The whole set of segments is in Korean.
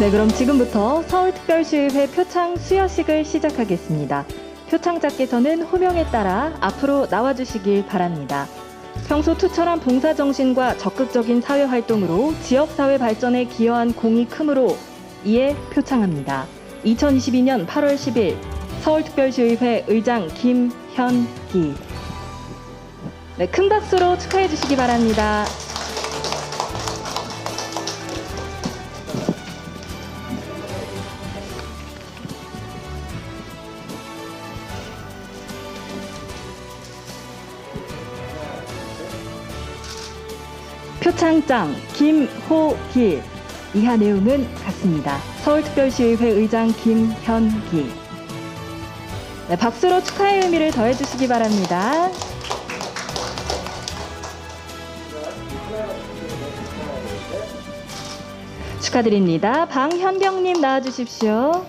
네, 그럼 지금부터 서울특별시의회 표창 수여식을 시작하겠습니다. 표창자께서는 호명에 따라 앞으로 나와주시길 바랍니다. 평소 투철한 봉사정신과 적극적인 사회활동으로 지역사회 발전에 기여한 공이 크므로 이에 표창합니다. 2022년 8월 10일 서울특별시의회 의장 김현기 네, 큰 박수로 축하해 주시기 바랍니다. 표창장 김호길 이하 내용은 같습니다. 서울특별시의회 의장 김현기 네, 박수로 축하의 의미를 더해 주시기 바랍니다. 축하드립니다. 방현경님 나와주십시오.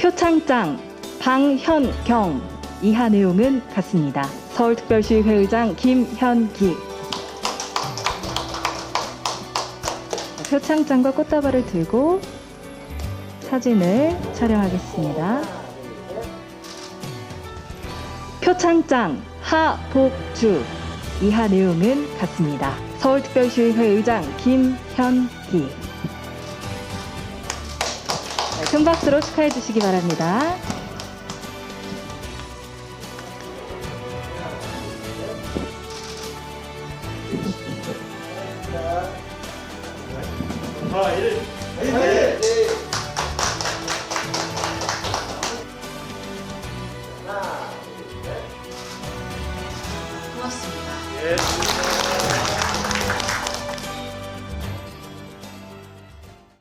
표창장 방현경 이하 내용은 같습니다. 서울특별시의회 의장 김현기 표창장과 꽃다발을 들고 사진을 촬영하겠습니다. 표창장 하복주 이하 내용은 같습니다. 서울특별시의회 의장 김현기 네, 큰 박수로 축하해 주시기 바랍니다. 고맙습니다.